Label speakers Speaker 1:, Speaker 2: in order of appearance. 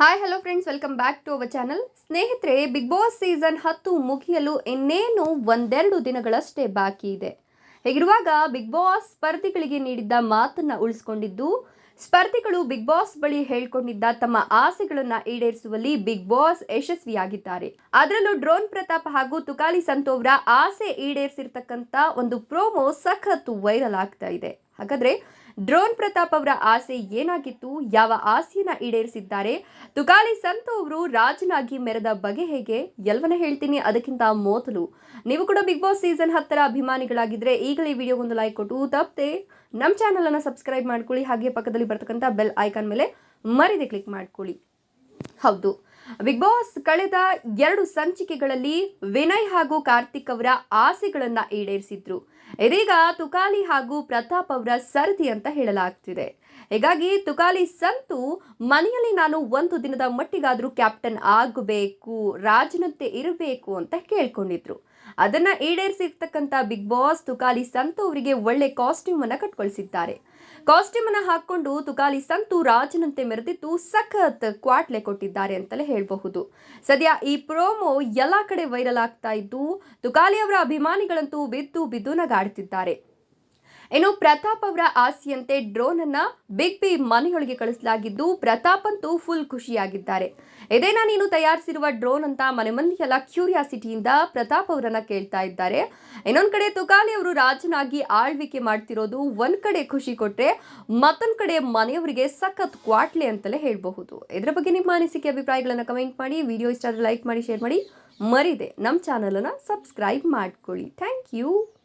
Speaker 1: Hi hello friends welcome back to our channel ಸ್ನೇಹಿತರೆ big boss season ಹತ್ತು ಮುಗಿಯಲು ಇನ್ನೇನು ಒಂದೆರಡು ದಿನಗಳಷ್ಟೇ ಬಾಕಿ ಇದೆ. ಹೀಗಿರುವಾಗ ಬಿಗ್ ಬಾಸ್ ಸ್ಪರ್ಧಿಗಳಿಗೆ ನೀಡಿದ್ದ ಮಾತನ್ನು ಉಳಿಸ್ಕೊಂಡಿದ್ದು, ಸ್ಪರ್ಧಿಗಳು ಬಿಗ್ ಬಾಸ್ ಬಳಿ ಹೇಳ್ಕೊಂಡಿದ್ದ ತಮ್ಮ ಆಸೆಗಳನ್ನು ಈಡೇರಿಸುವಲ್ಲಿ ಬಿಗ್ ಬಾಸ್ ಯಶಸ್ವಿಯಾಗಿದ್ದಾರೆ. ಅದರಲ್ಲೂ ಡ್ರೋನ್ ಪ್ರತಾಪ್ ಹಾಗೂ ತುಕಾಲಿ ಸಂತೋವ್ರ ಆಸೆ ಈಡೇರಿಸಿರ್ತಕ್ಕಂಥ ಒಂದು ಪ್ರೋಮೋ ಸಖತ್ತು ವೈರಲ್ ಆಗ್ತಾ ಇದೆ. ಹಾಗಾದ್ರೆ ಡ್ರೋನ್ ಪ್ರತಾಪ್ ಅವರ ಆಸೆ ಏನಾಗಿತ್ತು? ಯಾವ ಆಸೆಯನ್ನ ಈಡೇರಿಸಿದ್ದಾರೆ? ತುಕಾಲಿ ಸಂತು ಅವರು ರಾಜನಾಗಿ ಮೆರೆದ ಬಗೆ ಹೇಗೆ? ಎಲ್ವನ ಹೇಳ್ತೀನಿ ಅದಕ್ಕಿಂತ ಮೊದಲು. ನೀವು ಕೂಡ ಬಿಗ್ ಬಾಸ್ ಸೀಸನ್ ಹತ್ತರ ಅಭಿಮಾನಿಗಳಾಗಿದ್ರೆ ಈಗಲೇ ಈ ವಿಡಿಯೋಗೊಂದು ಲೈಕ್ ಕೊಟ್ಟು ತಪ್ಪದೆ ನಮ್ಮ ಚಾನಲ್ ಅನ್ನ ಸಬ್ಸ್ಕ್ರೈಬ್ ಮಾಡ್ಕೊಳ್ಳಿ. ಹಾಗೆ ಪಕ್ಕದಲ್ಲಿ ಬರ್ತಕ್ಕಂಥ ಬೆಲ್ ಐಕಾನ್ ಮೇಲೆ ಮರಿದೆ ಕ್ಲಿಕ್ ಮಾಡ್ಕೊಳ್ಳಿ. ಹೌದು. ಬಿಗ್ ಬಾಸ್ ಕಳೆದ ಎರಡು ಸಂಚಿಕೆಗಳಲ್ಲಿ ವಿನಯ್ ಹಾಗೂ ಕಾರ್ತಿಕ್ ಅವರ ಆಸೆಗಳನ್ನ ಈಡೇರಿಸಿದ್ರು. ಇದೀಗ ತುಕಾಲಿ ಹಾಗೂ ಪ್ರತಾಪ್ ಅವರ ಸರದಿ ಅಂತ ಹೇಳಲಾಗ್ತಿದೆ. ಹೀಗಾಗಿ ತುಕಾಲಿ ಸಂತು, ಮನೆಯಲ್ಲಿ ನಾನು ಒಂದು ದಿನದ ಮಟ್ಟಿಗಾದ್ರೂ ಕ್ಯಾಪ್ಟನ್ ಆಗಬೇಕು, ರಾಜನಂತೆ ಇರಬೇಕು ಅಂತ ಕೇಳ್ಕೊಂಡಿದ್ರು. ಅದನ್ನ ಈಡೇರಿಸಿರ್ತಕ್ಕಂಥ ಬಿಗ್ ಬಾಸ್ ತುಕಾಲಿ ಸಂತು ಅವರಿಗೆ ಒಳ್ಳೆ ಕಾಸ್ಟ್ಯೂಮ್ ಅನ್ನ ಕಟ್ಕೊಳಿಸಿದ್ದಾರೆ. ಕಾಸ್ಟ್ಯೂಮ್ ಅನ್ನ ಹಾಕೊಂಡು ತುಕಾಲಿ ಸಂತು ರಾಜನಂತೆ ಮೆರೆದಿದ್ದು ಸಖತ್ ಕ್ವಾಟ್ಲೆ ಕೊಟ್ಟಿದ್ದಾರೆ ಅಂತಲೇ ಹೇಳಬಹುದು. ಸದ್ಯ ಈ ಪ್ರೋಮೋ ಎಲ್ಲ ಕಡೆ ವೈರಲ್ ಆಗ್ತಾ ಇದ್ದು, ತುಕಾಲಿ ಅವರ ಅಭಿಮಾನಿಗಳಂತೂ ಬಿದ್ದು ಬಿದ್ದು ನಗಾಡ್ತಿದ್ದಾರೆ. ಇನ್ನು ಪ್ರತಾಪ್ ಅವರ ಆಸೆಯಂತೆ ಡ್ರೋನ್ ಅನ್ನ ಬಿಗ್ ಬಿ ಮನೆಯೊಳಗೆ ಕಳಿಸಲಾಗಿದ್ದು ಪ್ರತಾಪ್ ಅಂತೂ ಫುಲ್ ಖುಷಿಯಾಗಿದ್ದಾರೆ. ಇದೇನಾ ನೀನು ತಯಾರಿಸಿರುವ ಡ್ರೋನ್ ಅಂತ ಮನೆ ಮಂದಿಯೆಲ್ಲ ಕ್ಯೂರಿಯಾಸಿಟಿಯಿಂದ ಪ್ರತಾಪ್ ಅವರನ್ನ ಕೇಳ್ತಾ ಇದ್ದಾರೆ. ಇನ್ನೊಂದು ಕಡೆ ತುಕಾಲಿ ಅವರು ರಾಜನಾಗಿ ಆಳ್ವಿಕೆ ಮಾಡ್ತಿರೋದು ಒಂದ್ ಕಡೆ ಖುಷಿ ಕೊಟ್ರೆ ಮತ್ತೊಂದ್ ಕಡೆ ಮನೆಯವರಿಗೆ ಸಖತ್ ಕ್ವಾಟ್ಲೆ ಅಂತಲೇ ಹೇಳಬಹುದು. ಇದರ ಬಗ್ಗೆ ನಿಮ್ಮ ಅನಿಸಿಕೆ, ಅಭಿಪ್ರಾಯಗಳನ್ನು ಕಮೆಂಟ್ ಮಾಡಿ ವಿಡಿಯೋ ಇಷ್ಟ ಲೈಕ್ ಮಾಡಿ ಶೇರ್ ಮಾಡಿ. ಮರಿದೆ ನಮ್ಮ ಚಾನಲನ್ನು ಸಬ್ಸ್ಕ್ರೈಬ್ ಮಾಡ್ಕೊಳ್ಳಿ. Thank you